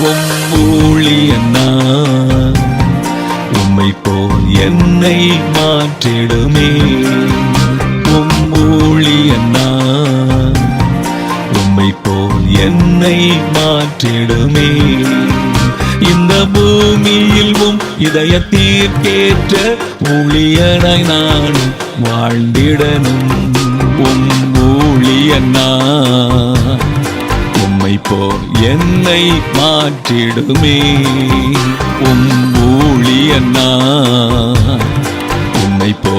உம் ஊழியன்னா உம்மை போல் என்னை மாற்றிடுமே. உம் ஊழியன்னா உம்மை போல் என்னை மாற்றிடுமே. இந்த பூமியில் உம் இதயத்தீர்க்கேற்ற ஊழியனாய் நானும் வாழ்ந்திடனும் உம் ஊழியன்னா இப்போ என்னை மாற்றிடுமே. உம் ஊழியனா உம்மை போ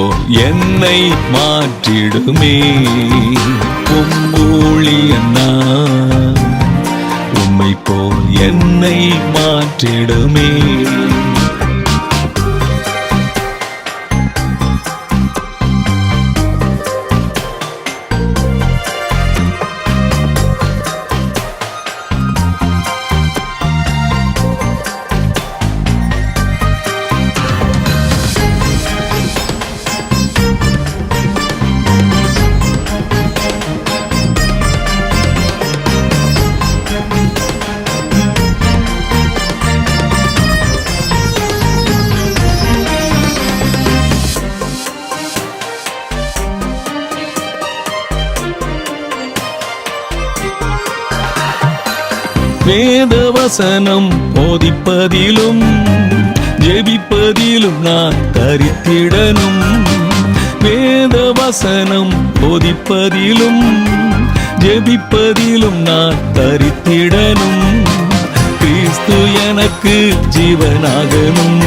என்னை மாற்றிடுமே. உம் ஊழியனா உம்மை போ என்னை மாற்றிடுமே. வேத வசனம் போதிப்பதிலும் ஜெபிப்பதிலும் நான் தரித்திடனும் வேத வசனம் போதிப்பதிலும் ஜெபிப்பதிலும் நான் தரித்திடனும் கிறிஸ்து எனக்கு ஜீவனாகணும்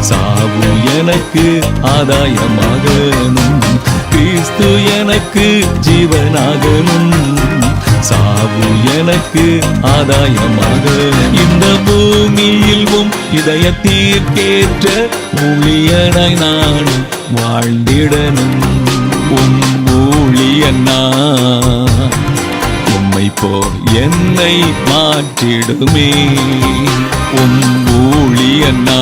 சாவு எனக்கு ஆதாயமாகணும். கிறிஸ்து எனக்கு ஜீவனாகணும். சாவு எனக்கு ஆதாயமாக. இந்த பூமியில் உம் இதயத்தீர்க்கேற்ற ஊழியனாய் நான் வாழ்ந்திடனும் உம் ஊழியனா உம்மை போ என்னை மாற்றிடுமே. உம் ஊழியனா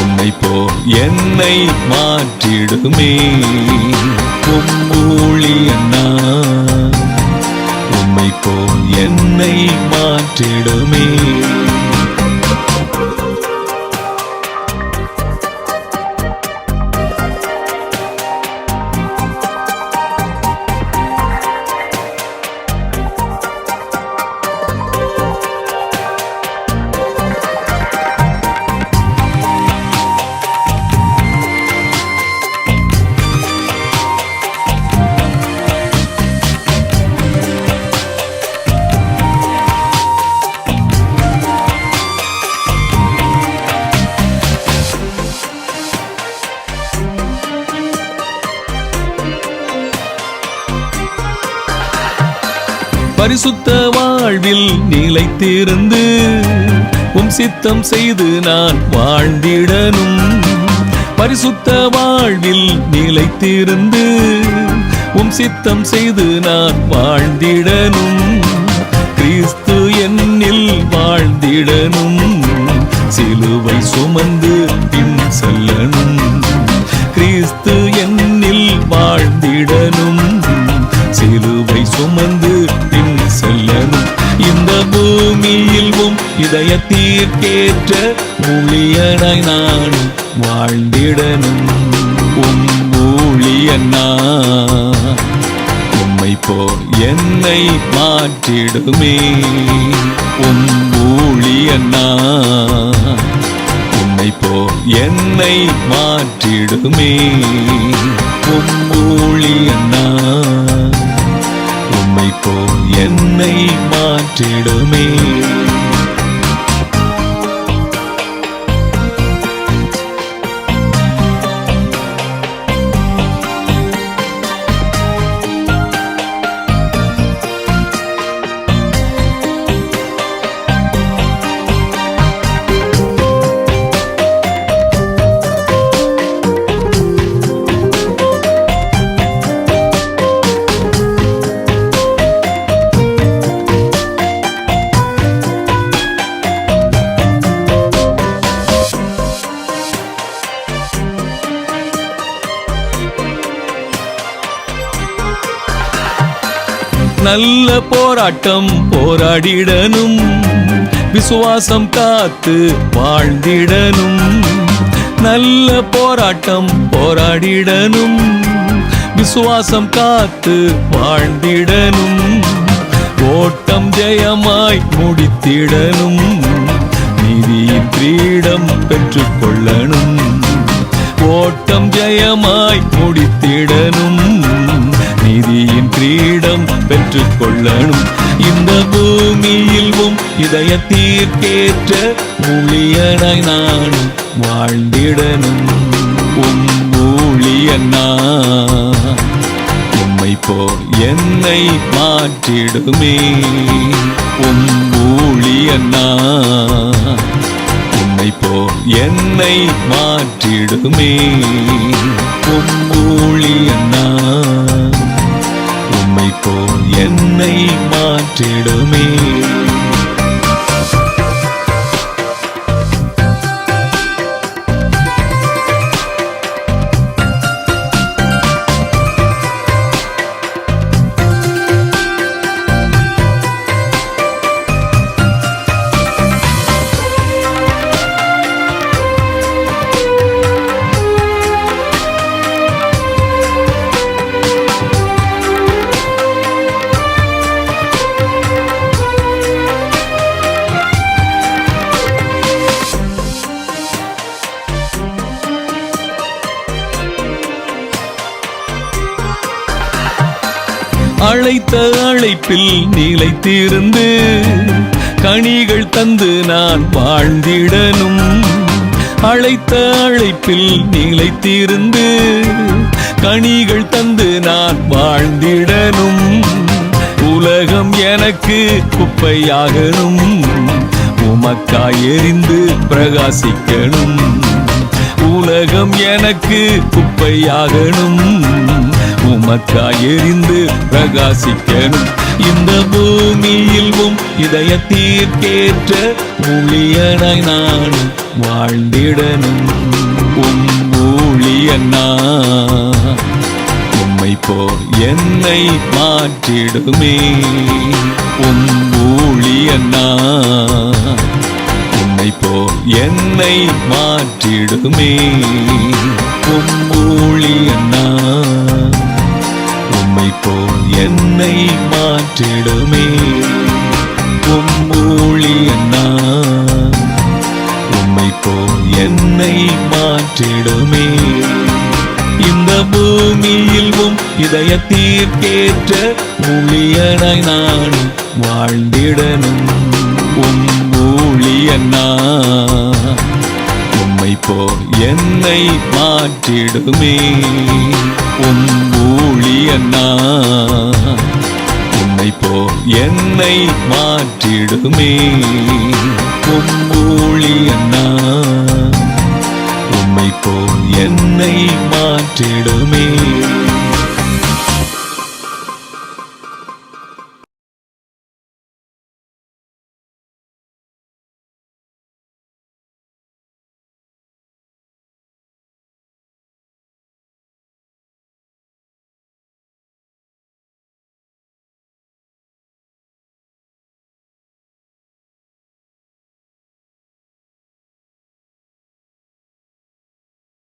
உம்மை போ என்னை மாற்றிடுமே. உம் ஊழியனா போல் என்னை மாற்றிடுமே. பரிசுத்த வாழ்வில் நிலைத்திருந்து உம் சித்தம் செய்து நான் வாழ்ந்திடனும். பரிசுத்த வாழ்வில் நிலைத்திருந்து உம் சித்தம் செய்து நான் வாழ்ந்திடனும். கிறிஸ்து என்னில் வாழ்ந்திடனும். சிலுவை சுமந்து இதயத்தீர்க்கேற்ற ஊழியனாய் நான் வாழ்ந்திடனும் உம் ஊழியன்னா உம்மை போல் என்னை மாற்றிடுமே. உம் ஊழியன்னா உம்மை போல் என்னை மாற்றிடுமே. உம் ஊழியன்னா உம்மை போல் என்னை மாற்றிடுமே. போராட்டம் போராடிடனும் விசுவாசம் காத்து வாழ்ந்திடனும் நல்ல போராட்டம் போராடிடனும் விசுவாசம் காத்து வாழ்ந்திடனும் ஓட்டம் ஜெயமாய் முடித்திடனும் நீதியின் கிரீடம் பெற்றுக்கொள்ளணும். ஓட்டம் ஜெயமாய் முடித்திடனும் கிரீடம் கிரீடம் பெற்றுக்கொள்ளணும் இந்த பூமியில் உம் இதயத்தீர்க்கேற்ற ஊழியனாய் நானும் வாழ்ந்திடனும் உம் ஊழியனா உம்மை போல் என்னை மாற்றிடுமே. உம் ஊழியனா உம்மை போல் என்னை மாற்றிடுமே. உம் ஊழியனா மாற்றிடுமே அழைத்த அழைப்பில் நிலைத்திருந்து கனிகள் தந்து நான் வாழ்ந்திடனும் அழைத்த அழைப்பில் நிலைத்திருந்து கனிகள் தந்து நான் வாழ்ந்திடனும் உலகம் எனக்கு குப்பையாகணும். உமக்காய் எரிந்து பிரகாசிக்கணும். உலகம் எனக்கு குப்பையாகணும். உமக்காய் எரிந்து பிரகாசிக்கணும். இந்த பூமியில் உம் இதயத்தீர்க்கேற்ற ஊழியனாய் நான் வாழ்ந்திடணும். உம் ஊழியனா உம்மை போல் என்னை மாற்றிடுமே. உம் ஊழியனா உம்மை போல் என்னை மாற்றிடுமே. உம் ஊழியனா போல் என்னை மாற்றிடுமே. உம் ஊழியனா உம்மை போல் என்னை மாற்றிடுமே. இந்த பூமியில் உம் இதயத்தீர்க்கேற்ற ஊழியனாய் நான் வாழ்ந்திடனும் உம் ஊழியனா உம்மை போல் என்னை மாற்றிடுமே. உம் அண்ணா உன்னை போல் என்னை மாற்றிடுமே. உம் அண்ணா. உம்மை போல் என்னை மாற்றிடுமே.